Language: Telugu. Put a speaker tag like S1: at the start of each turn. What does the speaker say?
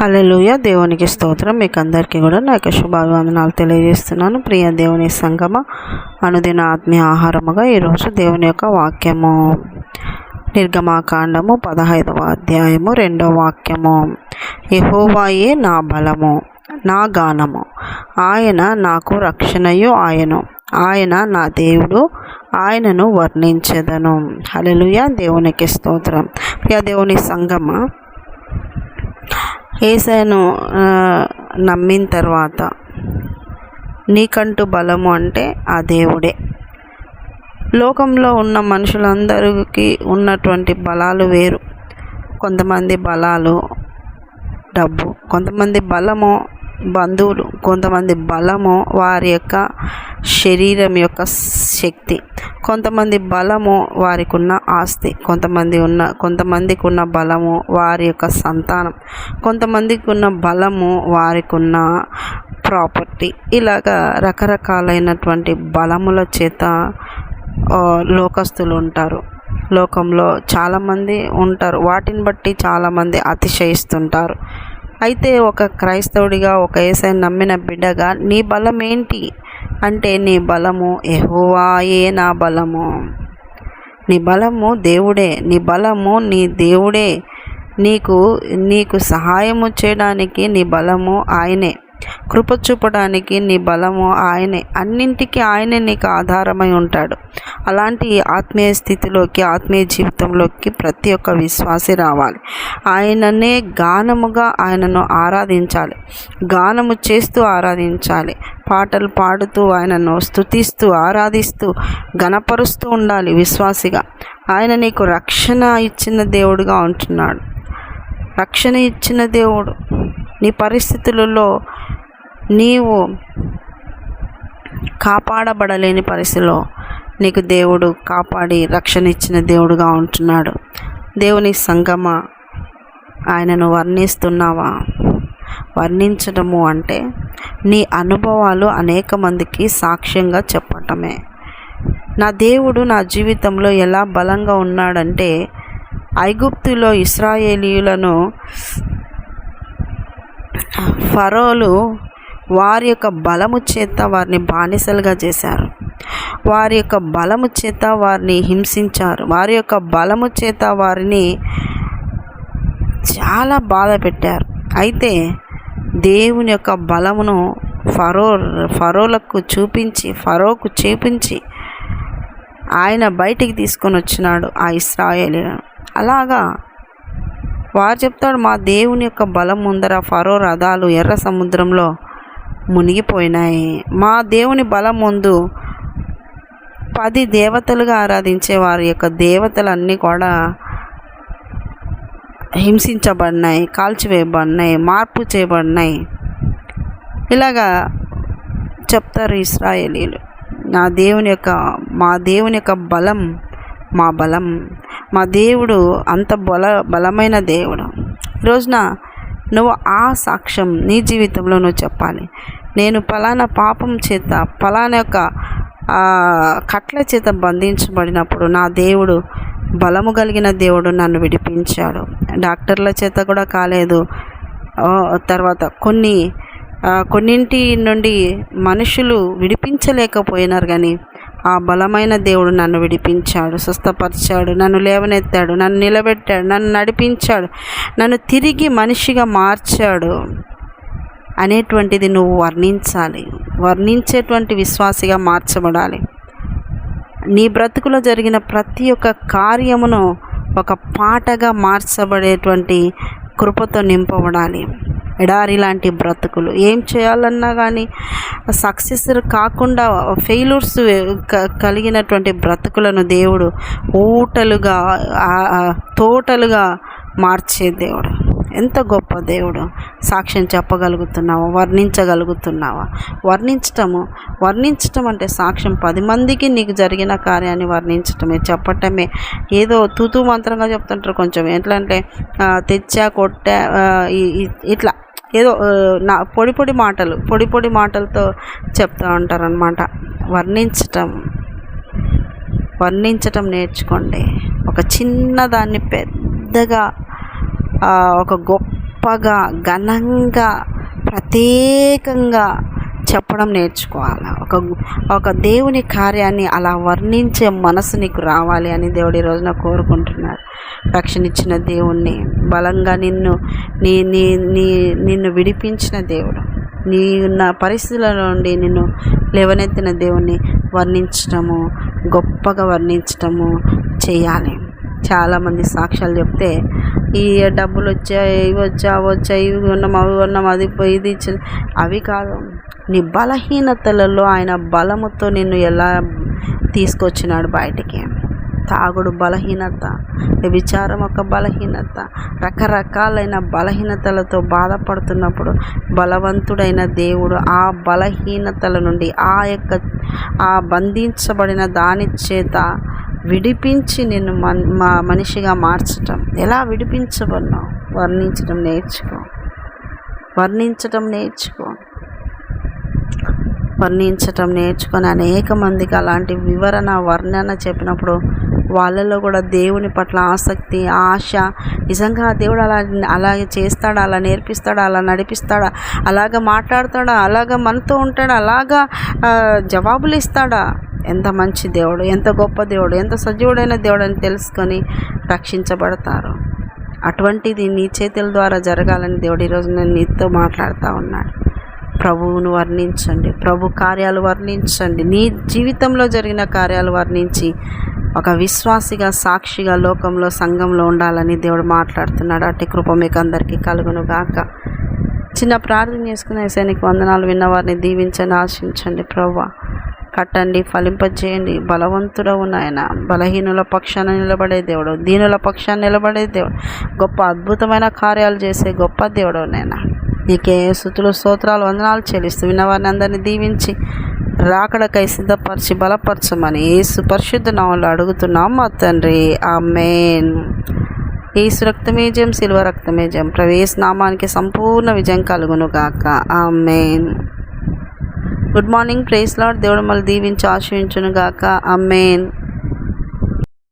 S1: హల్లెలూయ. దేవునికి స్తోత్రం. మీకు అందరికీ కూడా నా యొక్క శుభాభివందనాలు తెలియజేస్తున్నాను. ప్రియ దేవుని సంగమ అనుదిన ఆత్మీయ ఆహారముగా ఈరోజు దేవుని యొక్క వాక్యము. నిర్గమాకాండము పదహైదవ అధ్యాయము రెండవ వాక్యము. యహోవాయే నా బలము నా గానము. ఆయన నాకు రక్షణయు ఆయను. ఆయన నా దేవుడు ఆయనను వర్ణించెదను. హల్లెలూయ. దేవునికి స్తోత్రం. ప్రియ దేవుని సంగమ ఏసైను నమ్మిన తర్వాత నీకంటూ బలము అంటే ఆ దేవుడే. లోకంలో ఉన్న మనుషులందరికీ ఉన్నటువంటి బలాలు వేరు. కొంతమంది బలాలు డబ్బు కొంతమంది బలము బంధువులు కొంతమంది బలము వారి యొక్క శరీరం యొక్క శక్తి. కొంతమంది బలము వారికి ఉన్న ఆస్తి. కొంతమంది ఉన్న కొంతమందికి ఉన్న బలము వారి యొక్క సంతానం. కొంతమందికి ఉన్న బలము వారికి ఉన్న ప్రాపర్టీ. ఇలాగా రకరకాలైనటువంటి బలముల చేత లోకస్తులు ఉంటారు లోకంలో చాలామంది ఉంటారు. వాటిని బట్టి చాలామంది అతిశయిస్తుంటారు. అయితే ఒక క్రైస్తవుడిగా ఒక ఏసై నమ్మిన బిడ్డగా నీ బలం ఏంటి? అంటే నీ బలము ఎహోవాయే నా బలము. నీ బలము దేవుడే నీ బలము నీ దేవుడే. నీకు నీకు సహాయము చేయడానికి నీ బలము ఆయనే. కృప చూపడానికి నీ బలము ఆయనే. అన్నింటికీ ఆయనే నీకు ఆధారమై ఉంటాడు. అలాంటి ఆత్మీయ స్థితిలోకి ఆత్మీయ జీవితంలోకి ప్రతి ఒక్క విశ్వాసి రావాలి. ఆయననే గానముగా ఆయనను ఆరాధించాలి. గానము చేస్తూ ఆరాధించాలి. పాటలు పాడుతూ ఆయనను స్తుతిస్తూ ఆరాధిస్తూ గణపరుస్తూ ఉండాలి విశ్వాసిగా. ఆయన నీకు రక్షణ ఇచ్చిన దేవుడుగా ఉంటున్నాడు. రక్షణ ఇచ్చిన దేవుడు నీ పరిస్థితులలో నీవు కాపాడబడలేని పరిస్థితిలో నీకు దేవుడు కాపాడి రక్షణ ఇచ్చిన దేవుడుగా ఉంటున్నాడు. దేవుని సంగమ ఆయనను వర్ణిస్తున్నావా? వర్ణించడము అంటే నీ అనుభవాలు అనేక మందికి సాక్ష్యంగా చెప్పటమే. నా దేవుడు నా జీవితంలో ఎలా బలంగా ఉన్నాడంటే ఐగుప్తులో ఇస్రాయేలీయులను ఫరోలు వారి యొక్క బలము చేత వారిని బానిసలుగా చేశారు. వారి యొక్క బలము చేత వారిని హింసించారు. వారి యొక్క బలము చేత వారిని చాలా బాధ పెట్టారు. అయితే దేవుని యొక్క బలమును ఫరో ఫరోలకు చూపించి ఫరోకు చూపించి ఆయన బయటికి తీసుకొని వచ్చినాడు ఆ ఇస్రాయేలీలను. అలాగా వారు చెప్తాడు మా దేవుని యొక్క బలం ముందర ఫరో రథాలు ఎర్ర సముద్రంలో మునిగిపోయినాయి. మా దేవుని బలం ముందు పది దేవతలుగా ఆరాధించే వారి యొక్క దేవతలన్నీ కూడా హింసించబడినాయి కాల్చివేయబడినాయి మార్పు చేయబడినాయి. ఇలాగా చెప్తారు ఇస్రాయేలీలు. నా దేవుని యొక్క మా దేవుని యొక్క బలం మా బలం. మా దేవుడు అంత బల బలమైన దేవుడు. రోజున నువ్వు ఆ సాక్ష్యం నీ జీవితంలో నువ్వు చెప్పాలి. నేను ఫలానా పాపం చేత ఫలానా యొక్క కట్ల చేత బంధించబడినప్పుడు నా దేవుడు బలము కలిగిన దేవుడు నన్ను విడిపించాడు. డాక్టర్ల చేత కూడా కాలేదు. తర్వాత కొన్ని కొన్నింటి నుండి మనుషులు విడిపించలేకపోయినారు కానీ ఆ బలమైన దేవుడు నన్ను విడిపించాడు స్వస్థపరిచాడు నన్ను లేవనెత్తాడు నన్ను నిలబెట్టాడు నన్ను నడిపించాడు నన్ను తిరిగి మనిషిగా మార్చాడు అనేటువంటిది నువ్వు వర్ణించాలి. వర్ణించేటువంటి విశ్వాసిగా మార్చబడాలి. నీ బ్రతుకులో జరిగిన ప్రతి ఒక్క కార్యమును ఒక పాటగా మార్చబడేటువంటి కృపతో నింపబడాలి. ఎడారి లాంటి బ్రతుకులు. ఏం చేయాలన్నా కానీ సక్సెస్ కాకుండా ఫెయిల్యూర్స్ కలిగినటువంటి బ్రతుకులను దేవుడు ఊటలుగా తోటలుగా మార్చే దేవుడు. ఎంత గొప్ప దేవుడు. సాక్ష్యం చెప్పగలుగుతున్నావా? వర్ణించగలుగుతున్నావా? వర్ణించటము వర్ణించటం అంటే సాక్ష్యం. పది మందికి నీకు జరిగిన కార్యాన్ని వర్ణించటమే చెప్పటమే. ఏదో తూతూ మంత్రంగా చెప్తుంటారు కొంచెం. ఎట్లా అంటే తెచ్చా కొట్టా ఇట్లా. ఏదో నా పొడి పొడి మాటలు పొడి పొడి మాటలతో చెప్తూ ఉంటారనమాట వర్ణించటం వర్ణించటం నేర్చుకోండి. ఒక చిన్న దాన్ని పెద్దగా ఒక గొప్పగా ఘనంగా ప్రత్యేకంగా చెప్పడం నేర్చుకోవాలి? ఒక ఒక దేవుని కార్యాన్ని అలా వర్ణించే మనసు నీకు రావాలి అని దేవుడు ఈ రోజున కోరుకుంటున్నాడు. రక్షణ ఇచ్చిన దేవుణ్ణి బలంగా నిన్ను నీ నీ నీ నిన్ను విడిపించిన దేవుడు నీ ఉన్న పరిస్థితుల నుండి నిన్ను లేవనెత్తిన దేవుణ్ణి వర్ణించటము గొప్పగా వర్ణించటము చేయాలి. చాలామంది సాక్ష్యాలు చెప్తే ఈ డబ్బులు వచ్చాయి ఇవి వచ్చా అవి వచ్చాయి ఇవి ఉన్నాం అవి ఉన్నాం అది పోయి ఇది ఇచ్చింది అవి కాదు. నీ బలహీనతలలో ఆయన బలముతో నిన్ను ఎలా తీసుకొచ్చినాడు బయటికి? తాగుడు బలహీనత విచారం ఒక బలహీనత రకరకాలైన బలహీనతలతో బాధపడుతున్నప్పుడు బలవంతుడైన దేవుడు ఆ బలహీనతల నుండి ఆ యొక్క ఆ బంధించబడిన దాని చేత విడిపించి నిన్ను మన్ మా మనిషిగా మార్చటం. ఎలా విడిపించబడినావు? వర్ణించడం నేర్చుకో. వర్ణించటం నేర్చుకో. వర్ణించటం నేర్చుకొని అనేక మందికి అలాంటి వివరణ వర్ణన చెప్పినప్పుడు వాళ్ళలో కూడా దేవుని పట్ల ఆసక్తి ఆశ. నిజంగా దేవుడు అలా అలాగే చేస్తాడా? అలా నేర్పిస్తాడా? అలా నడిపిస్తాడా? అలాగ మాట్లాడతాడా? అలాగ మనతో ఉంటాడా? అలాగా జవాబులు ఇస్తాడా? ఎంత మంచి దేవుడు ఎంత గొప్ప దేవుడు ఎంత సజీవుడైన దేవుడు అని తెలుసుకొని రక్షించబడతారు. అటువంటిది నీ చేతుల ద్వారా జరగాలని దేవుడు ఈరోజు నేను నీతో మాట్లాడుతూ ఉన్నాడు. ప్రభువును వర్ణించండి. ప్రభు కార్యాలు వర్ణించండి. నీ జీవితంలో జరిగిన కార్యాలు వర్ణించి ఒక విశ్వాసిగా సాక్షిగా లోకంలో సంఘంలో ఉండాలని దేవుడు మాట్లాడుతున్నాడు. అట్టి కృప మీకు అందరికీ కలుగును గాక చిన్న ప్రార్థన చేసుకునే సైనిక వందనాలు విన్నవారిని దీవించండి ఆశించండి ప్రభు. కట్టండి ఫలింపజేయండి. బలవంతుడవు నాయన. బలహీనుల పక్షాన నిలబడే దేవుడు. దీనుల పక్షాన నిలబడే దేవుడు. గొప్ప అద్భుతమైన కార్యాలు చేసే గొప్ప దేవుడు నాయన. నీకే సుతులు స్తోత్రాలు వందనాలు చెల్లిస్తూ విన్నవారిని అందరినీ దీవించి రాకడకై సిద్ధపరిచి బలపరచమని ఏసు పరిశుద్ధ నామంలో అడుగుతున్నాం. మా తండ్రి ఆమెన్. ఏసు రక్తమే జయం శిల్వ రక్తమే ప్రవేశ నామానికి సంపూర్ణ విజయం కలుగును గాక amen. Good morning praise Lord దేవుడు మళ్ళీ దీవించి ఆశ్రయించును గాక అమ్మేన్